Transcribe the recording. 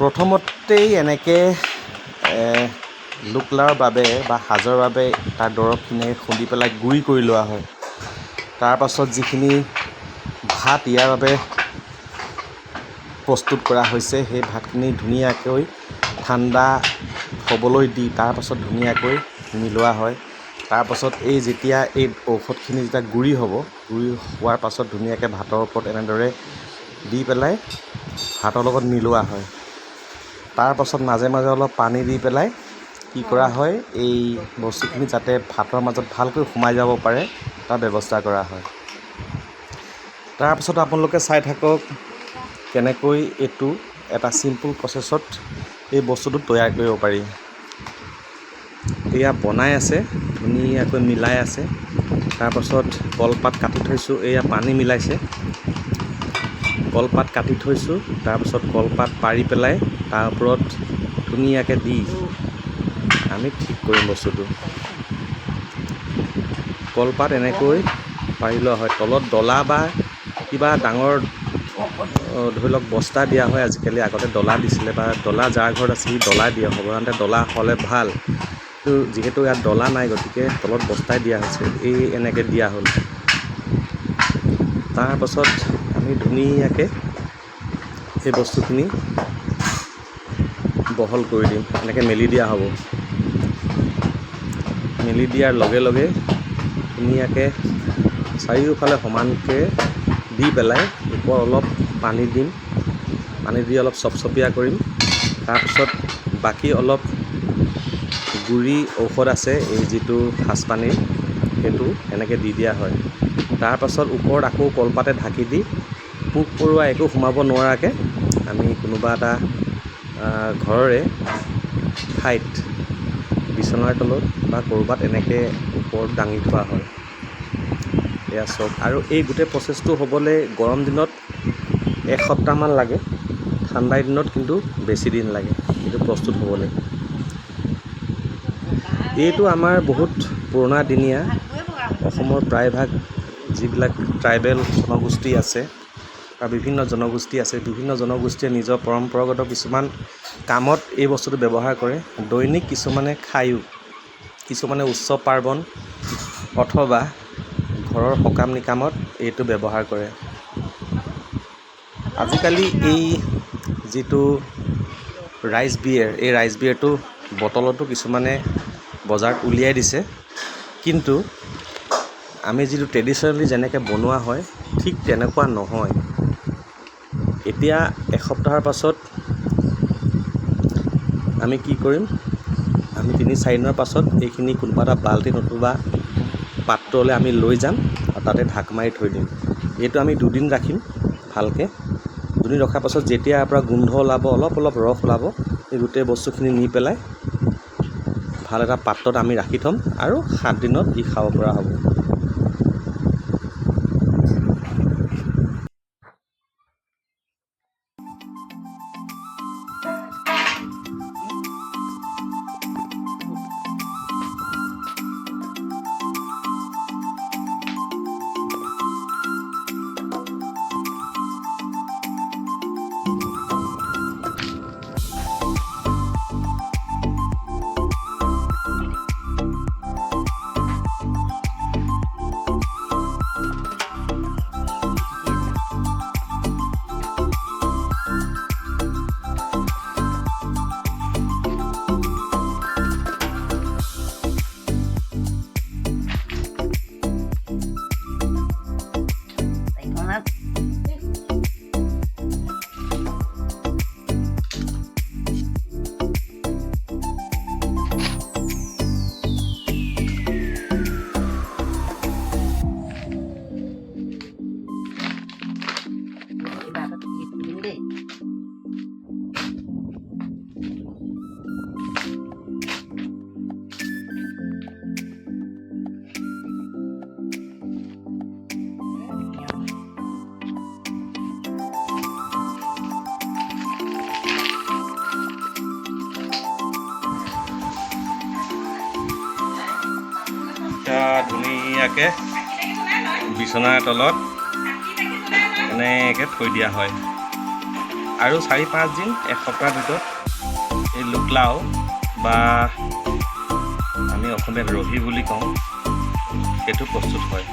প্ৰথমতেই এনেকৈ লোকলাওৰ বাবে বা সাজৰ বাবে তাৰ দৰৱখিনি খুন্দি পেলাই গুড়ি কৰি লোৱা হয়। তাৰপাছত যিখিনি ভাত ইয়াৰ বাবে প্ৰস্তুত কৰা হৈছে সেই ভাতখিনি ধুনীয়াকৈ ঠাণ্ডা হ'বলৈ দি তাৰপাছত ধুনীয়াকৈ মিলোৱা হয়। তাৰপাছত এই যেতিয়া এই ঔষধখিনি যেতিয়া গুড়ি হ'ব গুড়ি হোৱাৰ পাছত ধুনীয়াকৈ ভাতৰ ওপৰত এনেদৰে দি পেলাই ভাতৰ লগত মিলোৱা হয়। তাৰপাছত মাজে মাজে অলপ পানী দি পেলাই কি কৰা হয়, এই বস্তুখিনি যাতে ভাতৰ মাজত ভালকৈ সোমাই যাব পাৰে, তাৰ ব্যৱস্থা কৰা হয়। তাৰপাছত আপোনালোকে চাই থাকক কেনেকৈ এইটো এটা চিম্পুল প্ৰচেছত এই বস্তুটো তৈয়াৰ কৰিব পাৰি। এয়া বনাই আছে, ধুনীয়াকৈ মিলাই আছে। তাৰপাছত কলপাত কাটি থৈছোঁ, এয়া পানী মিলাইছে। কলপাত কাটি থৈছোঁ তাৰপাছত কলপাত পাৰি পেলাই তাৰ ওপৰত ধুনীয়াকৈ দি আমি ঠিক কৰিম বস্তুটো কলপাত এনেকৈ পাৰি লোৱা হয়, তলত ডলা বা কিবা ডাঙৰ ধৰি লওক বস্তা দিয়া হয়, আজিকালি আগতে ডলা দিছিলে বা ডলা যাৰ ঘৰত আছে সি ডলা দিয়ে, সাধাৰণতে ডলা হ'লে ভালো। যিহেতু ইয়াত ডলা নাই, গতিকে তলত বস্তাই দিয়া হৈছে, এই এনেকৈ দিয়া হ'ল। তাৰপাছত আমি ধুনীয়াকৈ সেই বস্তুখিনি বহল কৰি দিম। এনেকৈ মেলি দিয়া হ'ব। মেলি দিয়াৰ লগে লগে ধুনীয়াকৈ চাৰিওফালে সমানকৈ দি পেলাই ওপৰত অলপ পানী দিম। পানী দি অলপ চপচপীয়া কৰিম। তাৰপিছত বাকী অলপ গুড়ি ঔষধ আছে, এই যিটো সাজপানীৰ সেইটো এনেকৈ দি দিয়া হয়। তাৰপাছত ওপৰত আকৌ কলপাতে ঢাকি দি পোক পৰুৱা একো সোমাব নোৱাৰাকৈ আমি কোনোবা এটা ঘৰৰে ঠাইত বিচনাৰ তলত বা ক'ৰবাত এনেকৈ ওপৰত দাঙি থোৱা হয়। এয়া চব। আৰু এই গোটেই প্ৰচেছটো হ'বলৈ গৰম দিনত এসপ্তাহমান লাগে ঠাণ্ডাৰ দিনত কিন্তু বেছি দিন লাগে এইটো প্ৰস্তুত হ'বলৈ। এইটো আমাৰ বহুত পুৰণা দিনীয়া অসমৰ প্ৰায়ভাগ যিবিলাক ট্ৰাইবেল জনগোষ্ঠী আছে বিভিন্ন জনগোষ্ঠী আছে বিভিন্ন জনগোষ্ঠীয়ে নিজৰ পৰম্পৰাগত কিছুমান কামত এই বস্তুটো ব্যৱহাৰ কৰে। দৈনিক কিছুমানে খায়ো কিছুমানে উৎসৱ পাৰ্বণ অথবা ঘৰৰ সকাম নিকামত এইটো ব্যৱহাৰ কৰে। আজিকালি এই যিটো ৰাইচ বিয়েৰ এই ৰাইচ বিয়েৰটো বটলতো কিছুমানে বজাৰত উলিয়াই দিছে। কিন্তু আমি যিটো ট্ৰেডিশ্যনেলি যেনেকৈ বনোৱা হয় ঠিক তেনেকুৱা নহয়। এতিয়া এসপ্তাহৰ পাছত আমি কি কৰিম? আমি তিনি চাৰিদিনৰ পাছত এইখিনি কোনোবা এটা বাল্টি নতুবা পাত্ৰলৈ আমি লৈ যাম আৰু তাতে ঢাক মাৰি থৈ দিম। এইটো আমি দুদিন ৰাখিম ভালকৈ। দুদিন ৰখাৰ পাছত যেতিয়া ইয়াৰ পৰা গোন্ধ ওলাব অলপ অলপ ৰস ওলাব এই গোটেই বস্তুখিনি নি পেলাই ভাল এটা পাত্ৰত আমি ৰাখি থ'ম আৰু সাত দিনত ই খাব পৰা হ'ব। এতিয়া ধুনীয়াকৈ বিচনাৰ তলত এনেকৈ থৈ দিয়া হয়। আৰু চাৰি পাঁচদিন এসপ্তাহৰ ভিতৰত এই লোকলাও বা আমি অসমীয়াত ৰহি বুলি কওঁ সেইটো প্ৰস্তুত হয়।